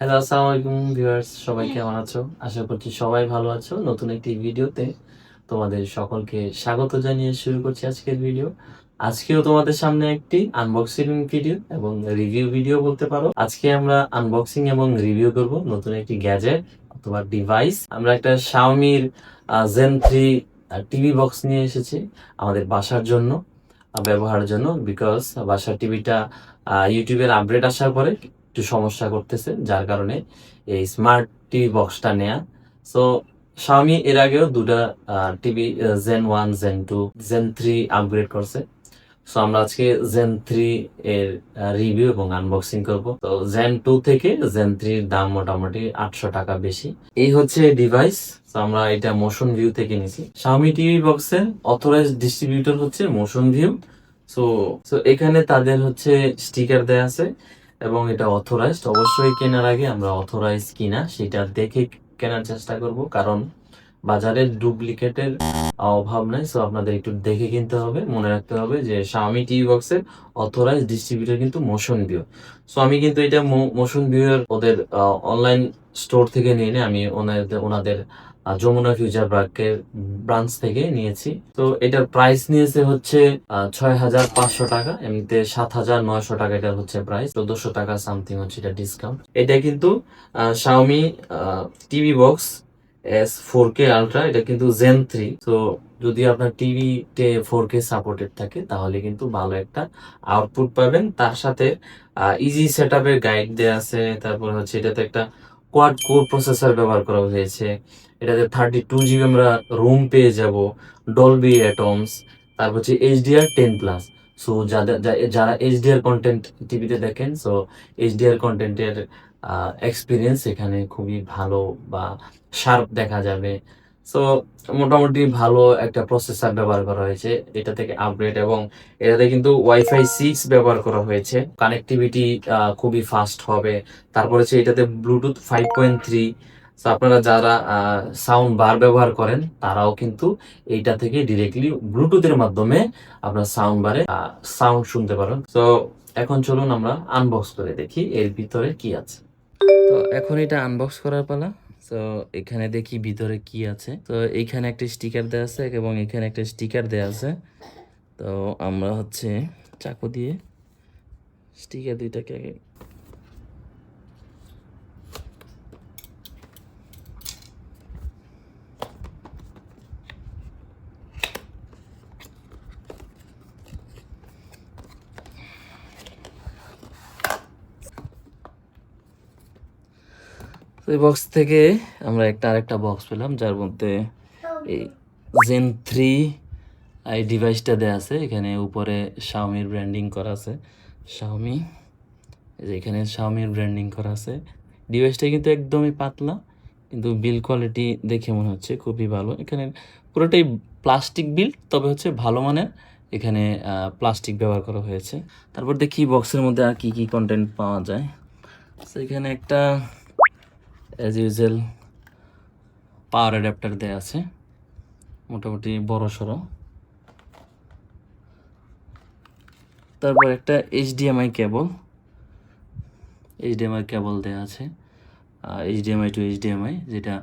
Hello আসসালামু আলাইকুম viewers সবাই কেমন আছো? আশা করছি সবাই ভালো আছো। নতুন একটি ভিডিওতে তোমাদের সকলকে স্বাগত জানিয়ে শুরু করছি আজকের ভিডিও। আজকেও তোমাদের সামনে একটি আনবক্সিং ভিডিও এবং রিভিউ ভিডিও বলতে পারো। আজকে আমরা আনবক্সিং এবং রিভিউ করব নতুন একটি গ্যাজেট অথবা ডিভাইস আমরা একটা শাওমির জেন থ্রি টিভি বক্স নিয়ে এসেছি আমাদের বাসার জন্য ব্যবহারের জন্য। বিকজ বাসার টিভিটা ইউটিউবের আপডেট আসার পরে একটু সমস্যা করতেছে, যার কারণে এই স্মার্ট টিভি বক্সটা নেয়া। সো Xiaomi এর আগেও দুটা TV Gen one Gen two Gen three upgrade করছে। সো আমরা আজকে জেন থ্রি এর রিভিউ এবং আনবক্সিং করব। তো জেন টু থেকে জেন থ্রির দাম মোটামুটি আটশো টাকা বেশি। এই হচ্ছে ডিভাইস আমরা এটা মোশন ভিউ থেকে নিছি। Xiaomi টিভি বক্সের অথরাইজ ডিস্ট্রিবিউটর হচ্ছে মোশন ভিউ সো সো এখানে তাদের হচ্ছে স্টিকার দেয়া আছে। এবং এটা অথরাইজড অবশ্যই কেনার আগে আমরা অথরাইজ কিনা সেটা দেখে কেনার চেষ্টা করব, কারণ বাজারে ডুপ্লিকেটের অভাব নাই। সো আপনাদের একটু দেখে কিনতে হবে, মনে রাখতে হবে যে Xiaomi টিভি বক্সের অথরাইজ ডিস্ট্রিবিউটর কিন্তু মোশন ভিউ সো আমি কিন্তু এটা মোশন ভিউ এর ওদের অনলাইন স্টোর থেকে নিয়ে নি, আমি ওনাদের ওনাদের যমুনা ফিউচার পার্কের ব্রাঞ্চ থেকে নিয়েছি। তো এটার প্রাইস নিয়েছে হচ্ছে ছয় হাজার পাঁচশো টাকা, এমনিতে সাত হাজার নয়শো টাকা এটা হচ্ছে প্রাইস চোদ্দশো টাকা সামথিং হচ্ছে এটা ডিসকাউন্ট এটা কিন্তু Xiaomi TV box S four K ultra এটা কিন্তু জেন থ্রি তো যদি আপনার টিভি টিভিতে ফোর কে সাপোর্টেড থাকে, তাহলে কিন্তু ভালো একটা আউটপুট পাবেন। তার সাথে ইজি সেট আপের গাইড দেওয়া আছে, তারপর হচ্ছে এটাতে একটা কোয়াড কোর প্রসেসর ব্যবহার করা হয়েছে। এটাতে থার্টি টু জিবি আমরা রুম পেয়ে যাব ডলবি অ্যাটমস তারপর হচ্ছে এইচডিআর টেন প্লাস সো যাদের যারা এইচডিআর কন্টেন্ট টিভিতে দেখেন সো এইচডিআর কন্টেন্টের এক্সপিরিয়েন্স এখানে খুবই ভালো বা শার্প দেখা যাবে। সো মোটামুটি ভালো একটা প্রসেসর ব্যবহার করা হয়েছে। এটা থেকে আপগ্রেড এবং এটাতে কিন্তু ওয়াইফাই সিক্স ব্যবহার করা হয়েছে। কানেক্টিভিটি খুবই ফাস্ট হবে। তারপরে হচ্ছে এটাতে ব্লুটুথ ফাইভ পয়েন্ট থ্রি আপনারা যারা সাউন্ড বার ব্যবহার করেন, তারাও কিন্তু এইটা থেকে ডিরেক্টলি ব্লুটুথের মাধ্যমে আপনার সাউন্ড বারে সাউন্ড শুনতে পারেন। তো এখন চলুন আমরা আনবক্স করে দেখি এর ভিতরে কি আছে। তো এখন এটা আনবক্স করার পালা। তো এখানে দেখি ভিতরে কি আছে। তো এইখানে একটা স্টিকার দেওয়া আছে এবং এখানে একটা স্টিকার দেওয়া আছে। তো আমরা হচ্ছে চাকু দিয়ে স্টিকার দুইটাকে এই বক্স থেকে আমরা একটা আরেকটা বক্স পেলাম, যার মধ্যে এই জেন থ্রি এই ডিভাইসটা দেওয়া আছে। এখানে উপরে শাওমির ব্র্যান্ডিং করা আছে। শাওমি এখানে শাওমির ব্র্যান্ডিং করা আছে। ডিভাইসটা কিন্তু একদমই পাতলা, কিন্তু বিল কোয়ালিটি দেখে মনে হচ্ছে খুবই ভালো। এখানে পুরোটাই প্লাস্টিক বিল তবে হচ্ছে ভালো মানের এখানে প্লাস্টিক ব্যবহার করা হয়েছে। তারপর দেখি বক্সের মধ্যে আর কী কী কন্টেন্ট পাওয়া যায়। তো এখানে একটা অ্যাজ ইউজুয়াল পাওয়ার অ্যাডাপ্টার দেওয়া আছে, মোটামুটি বড় সড়ো। তারপর একটা এইচডিএমআই কেবল এইচডিএমআই কেবল দেওয়া আছে এইচডিএমআই টু এইচডিএমআই যেটা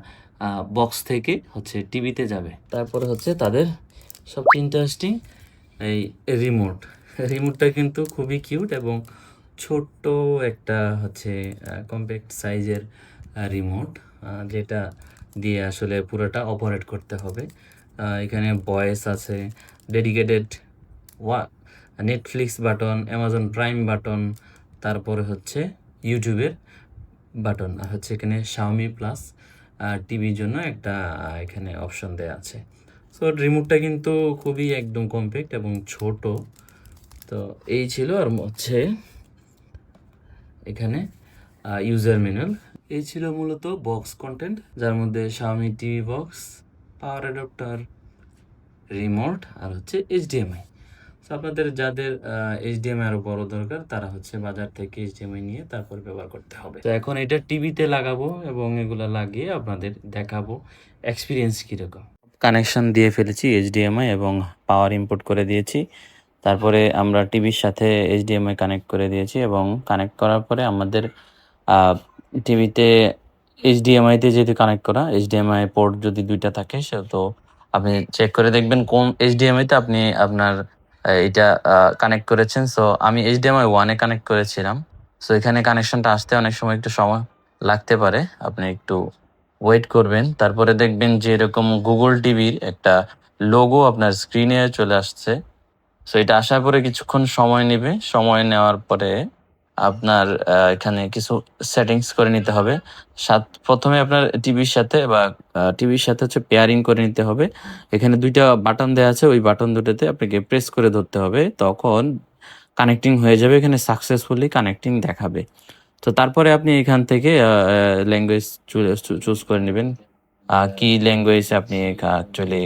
বক্স থেকে হচ্ছে টিভিতে যাবে। তারপরে হচ্ছে তাদের সবচেয়ে ইন্টারেস্টিং এই রিমোট রিমোটটা কিন্তু খুবই কিউট এবং ছোট্ট একটা হচ্ছে কম্প্যাক্ট সাইজের রিমোট যেটা দিয়ে আসলে পুরোটা অপারেট করতে হবে। এখানে ভয়েস আছে ডেডিকেটেড ওয়া Netflix button Amazon Prime button তারপরে হচ্ছে ইউটিউবের বাটন আর হচ্ছে এখানে শাওমি প্লাস টিভির জন্য একটা এখানে অপশন দেওয়া আছে। সো রিমোটটা কিন্তু খুবই একদম কম্প্যাক্ট এবং ছোট। তো এই ছিল আর হচ্ছে এখানে ইউজার ম্যানুয়াল এই ছিল মূলত বক্স কন্টেন্ট যার মধ্যে Xiaomi TV box power adapter remote আর হচ্ছে এইচডিএমআই তো আপনাদের যাদের এইচডিএমআই আরও বড় দরকার, তারা হচ্ছে বাজার থেকে এইচডিএমআই নিয়ে তারপর ব্যবহার করতে হবে। তো এখন এটা টিভিতে লাগাবো এবং এগুলো লাগিয়ে আপনাদের দেখাবো এক্সপিরিয়েন্স কীরকম। কানেকশন দিয়ে ফেলেছি এইচডিএমআই এবং পাওয়ার ইনপুট করে দিয়েছি। তারপরে আমরা টিভির সাথে এইচডিএমআই কানেক্ট করে দিয়েছি এবং কানেক্ট করার পরে আমাদের টিভিতে এইচডিএমআইতে যেহেতু কানেক্ট করা এইচডিএমআই পোর্ট যদি দুইটা থাকে, সে তো আপনি চেক করে দেখবেন কোন এইচডিএমআইতে আপনি আপনার এটা কানেক্ট করেছেন। সো আমি এইচডিএমআই ওয়ানে কানেক্ট করেছিলাম। সো এখানে কানেকশনটা আসতে অনেক সময় একটু সময় লাগতে পারে। আপনি একটু ওয়েট করবেন। তারপরে দেখবেন যে এরকম গুগল টিভির একটা লোগো আপনার স্ক্রিনে চলে আসছে। সো এটা আসার পরে কিছুক্ষণ সময় নেবে। সময় নেওয়ার পরে আপনার এখানে কিছু সেটিংস করে নিতে হবে। সাত, প্রথমে আপনার টিভির সাথে বা টিভির সাথে হচ্ছে পেয়ারিং করে নিতে হবে। এখানে দুইটা বাটন দেওয়া আছে, ওই বাটন দুটোতে আপনাকে প্রেস করে ধরতে হবে। তখন কানেক্টিং হয়ে যাবে, এখানে সাকসেসফুলি কানেক্টিং দেখাবে। তো তারপরে আপনি এখান থেকে ল্যাঙ্গুয়েজ চুজ করে নেবেন। কি ল্যাঙ্গুয়েজ আপনি অ্যাকচুয়ালি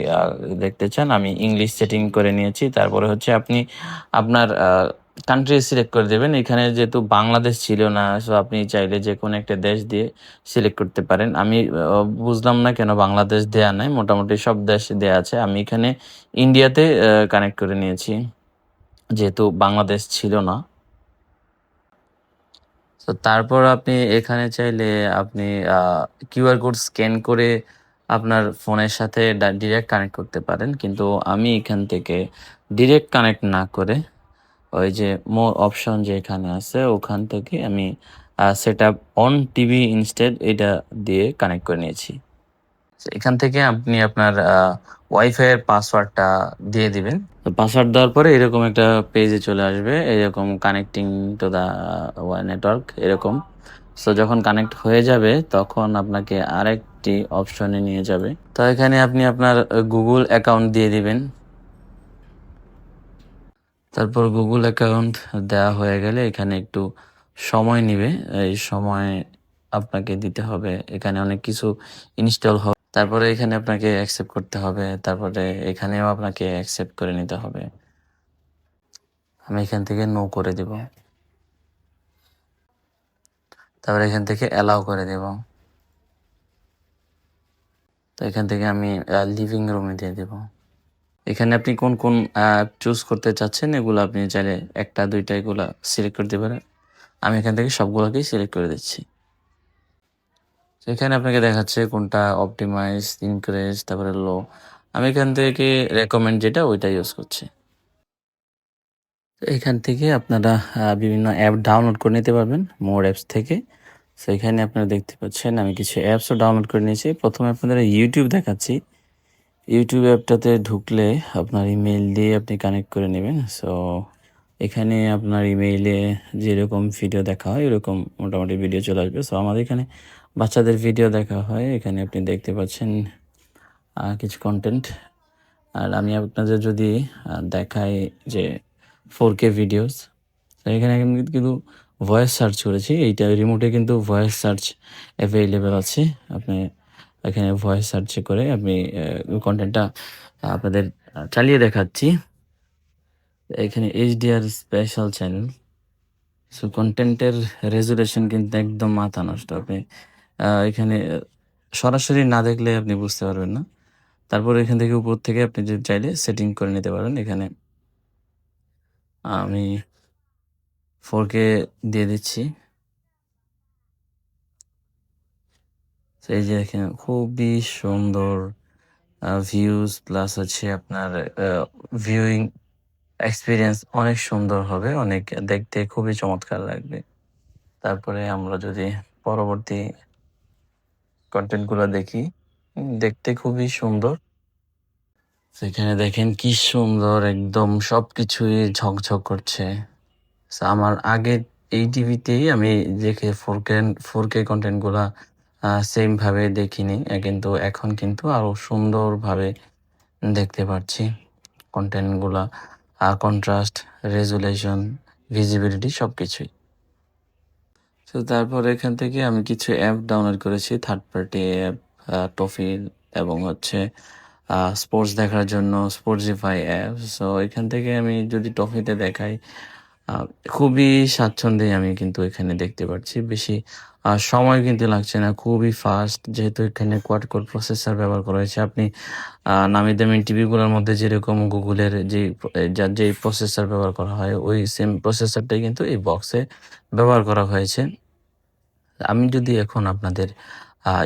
দেখতে চান? আমি ইংলিশ সেটিং করে নিয়েছি। তারপরে হচ্ছে আপনি আপনার কান্ট্রি সিলেক্ট করে দেবেন। এখানে যেহেতু বাংলাদেশ ছিল না সো আপনি চাইলে যে কোনো একটা দেশ দিয়ে সিলেক্ট করতে পারেন। আমি বুঝলাম না কেন বাংলাদেশ দেয়া নাই, মোটামুটি সব দেশ দেয়া আছে। আমি এখানে ইন্ডিয়াতে কানেক্ট করে নিয়েছি, যেহেতু বাংলাদেশ ছিল না। তো তারপর আপনি এখানে চাইলে আপনি কিউআর কোড স্ক্যান করে আপনার ফোনের সাথে ডিরেক্ট কানেক্ট করতে পারেন। কিন্তু আমি এখান থেকে ডিরেক্ট কানেক্ট না করে ওই যে মোর অপশন যে এখানে আছে, ওখান থেকে আমি set up on TV instead এটা দিয়ে কানেক্ট করে নিয়েছি। এখান থেকে আপনি আপনার ওয়াইফাই এর পাসওয়ার্ডটা দিয়ে দিবেন। পাসওয়ার্ড দেওয়ার পরে এরকম একটা পেজে চলে আসবে, এরকম connecting to the wi network এরকম। সো যখন কানেক্ট হয়ে যাবে, তখন আপনাকে আরেকটি অপশনে নিয়ে যাবে। তো এখানে আপনি আপনার গুগল অ্যাকাউন্ট দিয়ে দিবেন। তারপর গুগল অ্যাকাউন্ট দেওয়া হয়ে গেলে এখানে একটু সময় নেবে। এই সময় আপনাকে দিতে হবে। এখানে অনেক কিছু ইনস্টল হবে। তারপরে এখানে আপনাকে অ্যাকসেপ্ট করতে হবে। তারপরে এখানেও আপনাকে অ্যাকসেপ্ট করে নিতে হবে। আমি এখান থেকে নো করে দেব। তারপরে এখান থেকে অ্যালাউ করে দেব। তো এখান থেকে আমি লিভিং রুমে দিয়ে দেব। এখানে আপনি কোন কোন অ্যাপ চুজ করতে চাচ্ছেন, এগুলো আপনি চাইলে একটা, দুইটা এগুলো সিলেক্ট করতে পারেন। আমি এখান থেকে সবগুলোকেই সিলেক্ট করে দিচ্ছি। এখানে আপনাকে দেখাচ্ছে কোনটা অপটিমাইজ ইনক্রিজ তারপরে লো আমি এখান থেকে রেকমেন্ড যেটা ওইটা ইউজ করছি। এখান থেকে আপনারা বিভিন্ন অ্যাপ ডাউনলোড করে নিতে পারবেন মোর অ্যাপস থেকে। তো এখানে আপনারা দেখতে পাচ্ছেন, আমি কিছু অ্যাপসও ডাউনলোড করে নিয়েছি। প্রথমে আপনারা ইউটিউব দেখাচ্ছি। ইউটিউব অ্যাপটাতে ঢুকলে আপনার ইমেল দিয়ে আপনি কানেক্ট করে নেবেন। সো এখানে আপনার ইমেইলে যেরকম ভিডিও দেখা হয় এরকম মোটামুটি ভিডিও চলে আসবে। সো আমাদের এখানে বাচ্চাদের ভিডিও দেখা হয়। এখানে আপনি দেখতে পাচ্ছেন কিছু কন্টেন্ট আর আমি আপনাদের যদি দেখাই যে ফোর কে ভিডিওস এখানে কিন্তু ভয়েস সার্চ করেছি। এইটা রিমোটে কিন্তু ভয়েস সার্চ অ্যাভেলেবেল আছে। আপনি এখানে ভয়েস সার্চ করে আমি কন্টেন্টটা আপনাদের চালিয়ে দেখাচ্ছি। এখানে এইচডিআর স্পেশাল চ্যানেল সো কন্টেন্টের রেজুলেশন কিন্তু একদম মাথা নষ্ট। আপনি এখানে সরাসরি না দেখলে আপনি বুঝতে পারবেন না। তারপর এখান থেকে উপর থেকে আপনি যদি চাইলে সেটিং করে নিতে পারেন। এখানে আমি ফোর দিয়ে দিচ্ছি। তো এই যে দেখেন, খুবই সুন্দর ভিউজ প্লাস হচ্ছে আপনার ভিউইং এক্সপিরিয়েন্স অনেক সুন্দর হবে, অনেক দেখতে খুবই চমৎকার লাগবে। তারপরে আমরা যদি পরবর্তী কন্টেন্টগুলো দেখি দেখতে খুবই সুন্দর। সেখানে দেখেন কি সুন্দর, একদম সব কিছুই ঝকঝক করছে। আমার আগে এই টিভিতেই আমি দেখে ফোর কে ফোর কে কন্টেন্টগুলা সেম ভাবে দেখিনি। কিন্তু এখন কিন্তু আরও সুন্দরভাবে দেখতে পাচ্ছি কন্টেন্টগুলা কন্ট্রাস্ট রেজুলেশন ভিজিবিলিটি সব কিছুই তো তারপর এখান থেকে আমি কিছু অ্যাপ ডাউনলোড করেছি থার্ড পার্টি অ্যাপ টফি এবং হচ্ছে স্পোর্টস দেখার জন্য স্পোর্টসিফাই অ্যাপ সো এখান থেকে আমি যদি টফিতে দেখাই খুবই স্বাচ্ছন্দ্যে আমি কিন্তু এখানে দেখতে পাচ্ছি। বেশি আহ, সময় কিন্তু লাগছে না খুবই ফাস্ট যেহেতু এখানে কোয়াড কোর প্রসেসর ব্যবহার করা হয়েছে। আপনি নামি দামি টিভিগুলোর মধ্যে যেরকম গুগলের যে যার যে প্রসেসর ব্যবহার করা হয় ওই সেম প্রসেসরটাই কিন্তু এই বক্সে ব্যবহার করা হয়েছে। আমি যদি এখন আপনাদের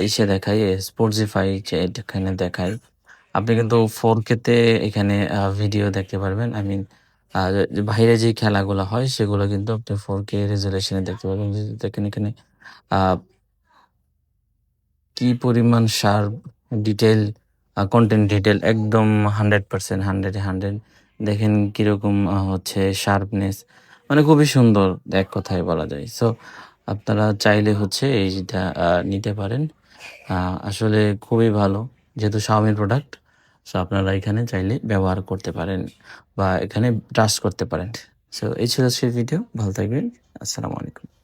ইসে দেখাই স্পোর্টসিফাই এখানে দেখাই আপনি কিন্তু ফোর কেতে এখানে ভিডিও দেখতে পারবেন। আই মিন বাইরে যে খেলাগুলো হয় সেগুলো কিন্তু আপনি ফোর কে রেজুলেশনে দেখতে পারবেন। দেখেন এখানে কি পরিমাণ শার্প ডিটেল কন্টেন্ট ডিটেল একদম হান্ড্রেড পার্সেন্ট হান্ড্রেড হান্ড্রেড দেখেন কীরকম হচ্ছে শার্পনেস মানে খুবই সুন্দর এক কথায় বলা যায়। সো আপনারা চাইলে হচ্ছে এইটা নিতে পারেন। আসলে খুবই ভালো। যেহেতু শাওমির প্রোডাক্ট সো আপনারা এখানে চাইলে ব্যবহার করতে পারেন বা এখানে ট্রাস্ট করতে পারেন। সো এই ছিল সেই ভিডিও ভালো থাকবেন। আসসালামু আলাইকুম।